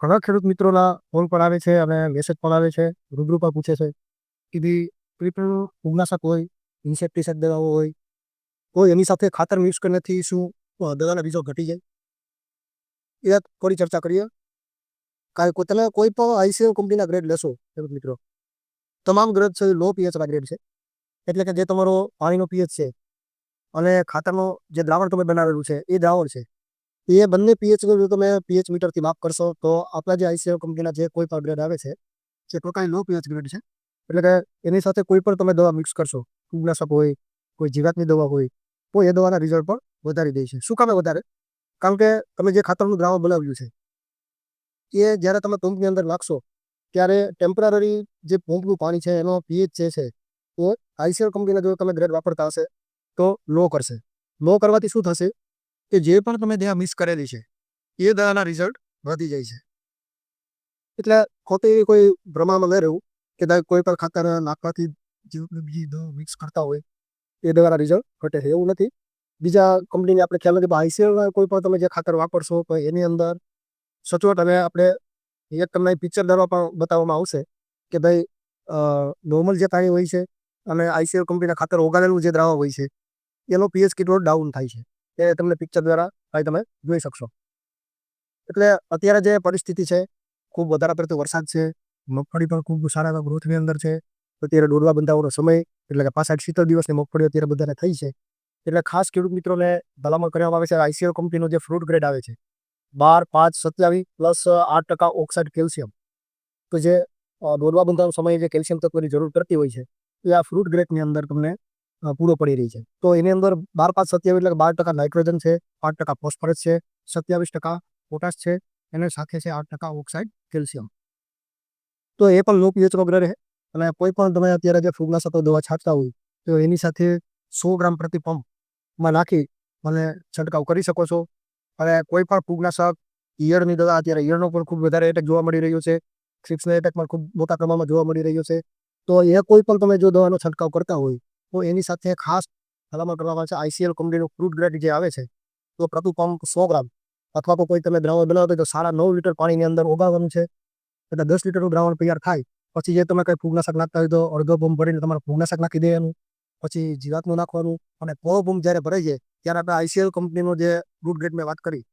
ઘણા ખેડૂત મિત્રોના ફોન પણ આવે છે અને મેસેજ પણ આવે છે. રૂબરૂ પણ પૂછે છે કે ભાઈ કોઈ પણ ફૂગનાશક હોય ઇન્સેક્ટિસાઇડ દવાઓ હોય તો એની સાથે ખાતર મિક્સ કરવાથી શું દવાના બીજો ઘટી જાય? એ થોડી ચર્ચા કરીએ. કારણ કે, તમે કોઈ પણ આઈસીએમ કંપનીના ગ્રેડ લેશો, ખેડૂત મિત્રો. તમામ ગ્રેડ છે લો પીએચના ગ્રેડ છે. એટલે કે જે તમારો પાણીનો પીએચ છે અને ખાતરનો જે દ્રાવણ તમે બનાવેલું છે, એ દ્રાવણ છે. એ બંને પીએચ જો તમે પીએચ મીટરથી માફ કરશો, તો આપણા જે આઈસીઓ કંપનીના જે કોઈ પણ ગ્રેડ આવે છે, જે ટોટલી લો પીએચ ગ્રેડ છે, એટલે કે એની સાથે કોઈ પણ તમે દવા મિક્સ કરશો ફૂગનાશક હોય, કોઈ જીવાતની દવા હોય, તો એ દવાના રિઝલ્ટ પણ વધારી દે છે. શું કામે વધારે? કારણ કે તમે જે ખાતરનું દ્રાવણ બનાવ્યું છે, એ જ્યારે તમે પંપની અંદર નાખશો, ત્યારે ટેમ્પરરી જે પંપનું પાણી છે, એનો પીએચ જે છે એ આઈસીએલ કંપનીના જો તમે ગ્રેડ વાપરતા હશે, તો લો કરશે. લો કરવાથી શું થશે? કે જે પણ તમે દયા મિક્સ કરેલી છે, એ દવાના રિઝલ્ટ વધી જાય છે. એટલે ખોટી કોઈ ભ્રમામાં ન રહેવું કે કોઈ પણ ખાતર નાખવાથી જે બીજી દવા મિક્સ કરતા હોય, એ દવાના રિઝલ્ટ ઘટે છે. એવું નથી. બીજા કંપનીને આપણે ખ્યાલ નથી આઈસીએલના કોઈ પણ તમે જે ખાતર વાપરશો તો એની અંદર સચોટ અને આપણે એક તમને પિક્ચર દ્વારા પણ બતાવવામાં આવશે કે ભાઈ નોર્મલ જે પાણી હોય છે અને આઈસીએલ કંપનીના ખાતર ઓગાળેલું જે દ્રાવણ હોય છે, એનો પીએચ કેટલો ડાઉન થાય છે. એ તમને પિક્ચર દ્વારા ભાઈ તમે જોઈ શકશો. એટલે અત્યારે જે પરિસ્થિતિ છે, ખૂબ વધારે પડતો વરસાદ છે, મગફળી પણ ખૂબ સારા એવા ગ્રોથની અંદર છે. અત્યારે ડોડવા બંધાવાનો સમય, એટલે કે પાછા શીતળ દિવસની મગફળી અત્યારે બધાને થઈ છે. એટલે ખાસ ખેડૂત મિત્રોને ભલામણ કરવામાં આવે છે આઈસીઓ કંપનીનો જે ફ્રૂટ ગ્રેડ આવે છે, બાર, પાંચ, સત્યાવીસ પ્લસ આઠ ટકા ઓક્સાઇડ કેલ્શિયમ તો જે દોડવા બંધાવાનો સમયે જે કેલ્શિયમ તત્વની જરૂર પડતી હોય છે, એ આ ફ્રૂટ ગ્રેડની અંદર તમને પૂરો પડી રહી છે. તો એની અંદર બાર પાંચ સત્યાવીસ એટલે બાર ટકા નાઇટ્રોજન છે પાંચ ટકા ફોસ્ફરસ છે, સત્યાવીસ ટકા પોટાશ છે એને સાથે છે આઠ ટકા ઓક્સાઇડ કેલ્શિયમ. તો એ પણ લો પીએચ વગર રહે. અને કોઈ પણ તમે અત્યારે જે ફૂગનાશકો દવા છાંટતા હોય, તો એની સાથે સો ગ્રામ પ્રતિ પંપમાં નાખી અને છંટકાવ કરી શકો છો. અને કોઈ પણ ફૂગનાશક ઈયળની દવા, અત્યારે ઈયળનો પણ ખૂબ વધારે એટેક જોવા મળી રહ્યો છે. થ્રિપ્સનો એટેક પણ ખૂબ મોટા પ્રમાણમાં જોવા મળી રહ્યો છે. તો એ કોઈ પણ તમે જો દવાનો છંટકાવ કરતા હોય તો એની સાથે ખાસ ભલામણ કરવામાં આવે છે. આઈસીએલ કંપનીનું ફ્રૂટ ગ્રેડ જે આવે છે, તો પ્રતિ પંપ સો ગ્રામ. અથવા તો કોઈ તમે દ્રાવણ બનાવો તો સાડા નવ લીટર પાણીની અંદર ઓગાળવાનું છે. એટલે દસ લીટરનું દ્રાવણ તૈયાર થાય, પછી જે તમે કંઈ ફૂગનાશક નાખતા હોય તો અડધો પંપ ભરીને તમારે ફૂગનાશક નાખી દેવાનું, પછી જીવાતનું નાખવાનું, અને પોળો પંપ જ્યારે ભરાઈ જાય, ત્યારે આપણે આઈસીએલ કંપનીનો જે ફ્રૂટ ગ્રેડ મેં વાત કરી,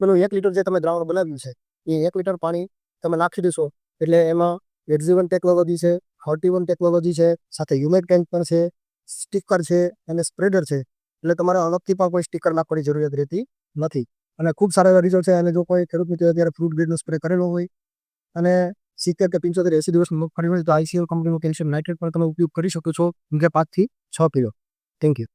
પેલું એક લીટર જે તમે દ્રાવણ બનાવ્યું છે, એ એક લીટર પાણી તમે નાખી દેશો, એટલે એમાં એડઝીવન ટેકનોલોજી છે હોર્ટીવન ટેકનોલોજી છે, સાથે હ્યુમેટ ટેન્ક પણ છે સ્ટીકર છે અને સ્પ્રેડર છે. એટલે તમારે અલગથી પણ કોઈ સ્ટીકર નાખવાની જરૂરિયાત રહેતી નથી. અને ખૂબ સારા એવા રિઝલ્ટ છે, અને જો કોઈ ખેડૂત મિત્રો અત્યારે ફ્રૂટ ગ્રેડનો સ્પ્રે કરેલો હોય અને સિત્તેર કે પંચોતેર, એસી દિવસ મગફળી હોય તો આઈસીએલ કંપનીનું કેલ્શિયમ નાઇટ્રેટ પણ તમે ઉપયોગ કરી શકો છો કે પાંચથી છ કિલો. Thank you